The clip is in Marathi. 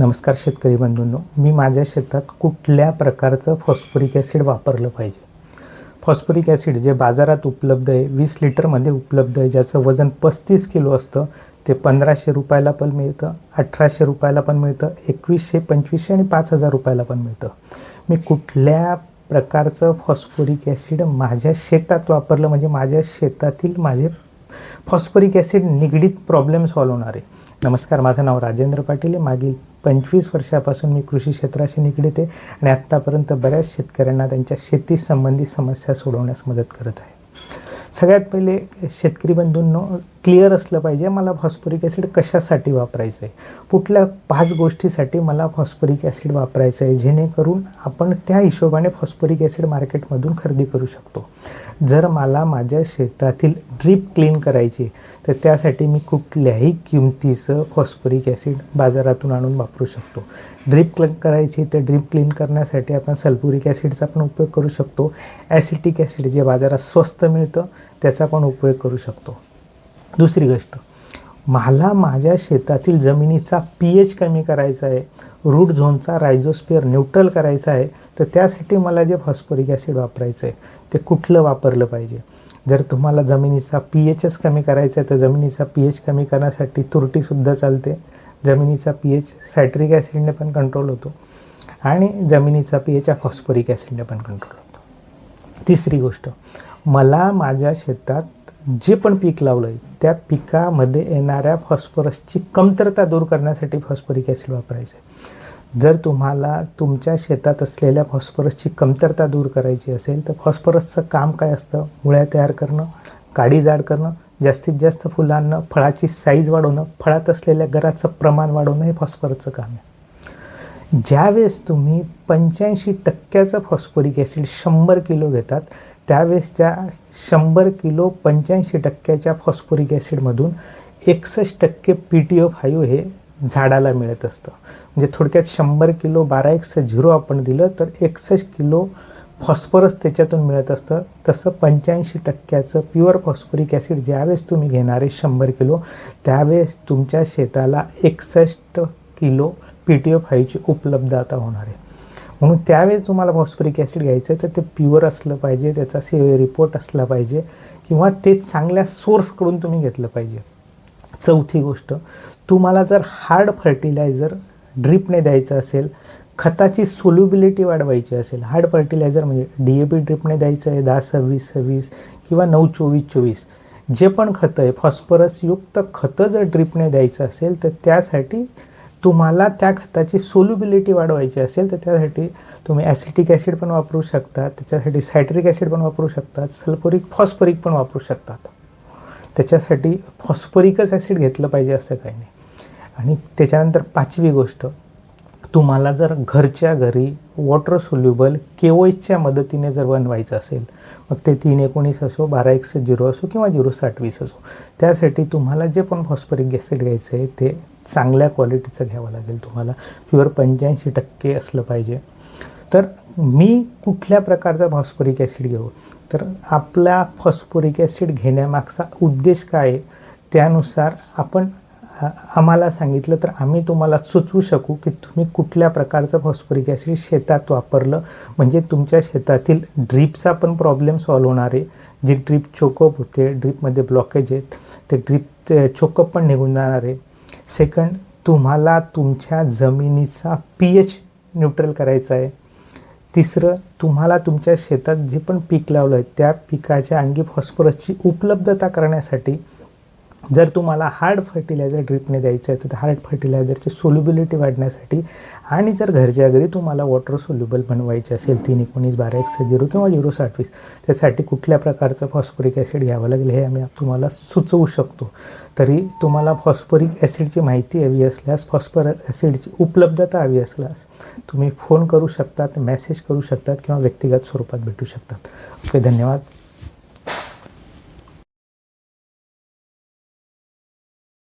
नमस्कार शेतकरी बंधूंनो. मी माझ्या शेतात कुठल्या प्रकारचं फॉस्फोरिक ॲसिड वापरलं पाहिजे? फॉस्फोरिक ॲसिड जे बाजारात उपलब्ध आहे वीस लिटरमध्ये उपलब्ध आहे ज्याचं वजन पस्तीस किलो असतं ते पंधराशे रुपयाला पण मिळतं अठराशे रुपयाला पण मिळतं एकवीसशे पंचवीसशे आणि पाच हजार रुपयाला पण मिळतं. मी कुठल्या प्रकारचं फॉस्फोरिक ॲसिड माझ्या शेतात वापरलं म्हणजे माझ्या शेतातील माझे फॉस्फोरिक ॲसिड निगडीत प्रॉब्लेम सॉल्व होणार आहे? नमस्कार माझं नाव राजेंद्र पाटील आहे. मागील पंचवीस वर्षापासून मी कृषी क्षेत्राशी निगडीत आहे आणि आत्तापर्यंत बऱ्याच शेतकऱ्यांना त्यांच्या शेतीसंबंधी समस्या सोडवण्यास मदत करत आहे. सगळ्यात पहिले शेतकरी बंधूंनो क्लिअर असलं पाहिजे मला फॉस्फोरिक ॲसिड कशासाठी वापरायचं आहे कुठल्या पाच गोष्टीसाठी मला फॉस्फोरिक ॲसिड वापरायचं आहे जेणेकरून आपण त्या हिशोबाने फॉस्फोरिक ॲसिड मार्केटमधून खरेदी करू शकतो. जर मला माझ्या शेतातील ड्रीप क्लीन करायची तर त्यासाठी मी कुठल्याही किमतीचं फॉस्फोरिक ॲसिड बाजारातून आणून वापरू शकतो. ड्रीप क्लीन करायची तर ड्रीप क्लीन करण्यासाठी आपण सल्फ्युरिक ॲसिडचा पण उपयोग करू शकतो. ॲसिटिक ॲसिड जे बाजारात स्वस्त मिळतं त्याचा पण उपयोग करू शकतो. दुसरी गोष्ट मला माझ्या शेतातील जमिनीचा पी एच कमी करायचा आहे रूट झोनचा रायझोस्पियर न्यूट्रल करायचा आहे तर त्यासाठी मला जे फॉस्फोरिक ॲसिड वापरायचं आहे ते कुठलं वापरलं पाहिजे? जर तुम्हाला जमिनीचा पी एचच कमी करायचा आहे तर जमिनीचा पी एच कमी करण्यासाठी तुरटीसुद्धा चालते. जमिनीचा पी एच सायट्रिक ॲसिडने पण कंट्रोल होतो आणि जमिनीचा पी एच हा फॉस्फोरिक ॲसिडने पण कंट्रोल होतो. तिसरी गोष्ट मला माझ्या शेतात जे पण पीक लावलं आहे त्या पिकामध्ये येणाऱ्या फॉस्फरसची कमतरता दूर करण्यासाठी फॉस्फरिक ॲसिड वापरायचं आहे. जर तुम्हाला तुमच्या शेतात असलेल्या फॉस्फरसची कमतरता दूर करायची असेल तर फॉस्फरसचं काम काय असतं? मुळ्या तयार करणं काडी जाड करणं जास्तीत जास्त फुलांना फळाची साईज वाढवणं फळात असलेल्या गराचं प्रमाण वाढवणं हे फॉस्फरसचं काम आहे. ज्यावेळेस तुम्ही पंच्याऐंशी टक्क्याचं फॉस्फोरिक ॲसिड शंभर किलो घेतात त्यावेळेस त्या शंभर किलो पंच्याऐंशी टक्क्याच्या फॉस्फोरिक ॲसिडमधून एकसष्ट टक्के पी टी ओ फाईव्ह हे झाडाला मिळत असतं. म्हणजे थोडक्यात शंभर किलो बारा एक्स झिरो आपण दिलं तर एकसष्ट किलो फॉस्फरस त्याच्यातून मिळत असतं. तसं पंच्याऐंशी टक्क्याचं प्युअर फॉस्फोरिक ॲसिड ज्यावेळेस तुम्ही घेणारे शंभर किलो त्यावेळेस तुमच्या शेताला एकसष्ट किलो पी टी एफ हायची उपलब्ध आता होणार आहे. म्हणून त्यावेळेस तुम्हाला फॉस्फरिक ॲसिड घ्यायचं आहे तर ते प्युअर असलं पाहिजे त्याचा सी रिपोर्ट असला पाहिजे किंवा ते चांगल्या सोर्सकडून तुम्ही घेतलं पाहिजे. चौथी गोष्ट तुम्हाला जर हार्ड फर्टिलायझर ड्रिपने द्यायचं असेल खताची सोल्युबिलिटी वाढवायची असेल हार्ड फर्टिलायझर म्हणजे डी ए पी ड्रिपने द्यायचं आहे दहा सव्वीस सव्वीस किंवा नऊ चोवीस चोवीस जे पण खतं आहे फॉस्फरसयुक्त खतं जर ड्रिपने द्यायचं असेल तर त्यासाठी तुम्हाला त्या खताची सोल्युबिलिटी वाढवायची असेल तर त्यासाठी तुम्ही ॲसिटिक ॲसिड पण वापरू शकता त्याच्यासाठी सायट्रिक ॲसिड पण वापरू शकतात सल्फोरिक फॉस्फरिक पण वापरू शकतात त्याच्यासाठी फॉस्फरिकच ॲसिड घेतलं पाहिजे असं काही नाही. आणि त्याच्यानंतर पाचवी गोष्ट तुम्हाला जर घरच्या घरी वॉटर सोल्युबल केओएचच्या मदतीने जर बनवायचं असेल मग ते तीन एकोणीस असो बारा एकशे झिरो असो किंवा झिरो साठ वीस असो त्यासाठी तुम्हाला जे पण फॉस्फरिक ॲसिड घ्यायचं आहे ते चांगल्या क्वालिटीचं घ्यावं लागेल तुम्हाला. प्युअर पंच्याऐंशी टक्के असलं पाहिजे. तर मी कुठल्या प्रकारचा फॉस्फरिक ॲसिड घेऊ? तर आपला फॉस्फोरिक ॲसिड घेण्यामागचा उद्देश काय आहे? त्यानुसार आपण आम्हाला सांगितलं तर आम्ही तुम्हाला सुचवू शकू की तुम्ही कुठल्या प्रकारचं फॉस्फरिक ॲसिड शेतात वापरलं. म्हणजे तुमच्या शेतातील ड्रीपचा पण प्रॉब्लेम सॉल्व होणार आहे. जी ड्रीप चोकअप होते ड्रीपमध्ये ब्लॉकेज आहेत ते ड्रीप चोकअप पण निघून जाणार आहे. सेकंड तुम्हाला तुमच्या जमिनीचा पी एच न्यूट्रल करायचा आहे. तिसरं तुम्हाला तुमच्या शेतात जे पण पीक लावलं आहे त्या पिकाच्या अंगी फॉस्फरसची उपलब्धता करण्यासाठी जर तुम्हाला हार्ड फर्टिलायझर ड्रिपने द्यायचं आहे तर हार्ड फर्टिलायझरची सोल्युबिलिटी वाढण्यासाठी आणि जर घरच्या घरी तुम्हाला वॉटर सोल्युबल बनवायचे असेल तीन एकोणीस बारा एकशे झिरो किंवा झिरो साठवीस त्यासाठी कुठल्या प्रकारचं फॉस्फरिक ॲसिड घ्यावं लागेल हे आम्ही तुम्हाला सुचवू शकतो. तरी तुम्हाला फॉस्फरिक ॲसिडची माहिती हवी असल्यास फॉस्फर ॲसिडची उपलब्धता हवी असल्यास तुम्ही फोन करू शकतात मेसेज करू शकतात किंवा व्यक्तिगत स्वरूपात भेटू शकतात. ओके धन्यवाद.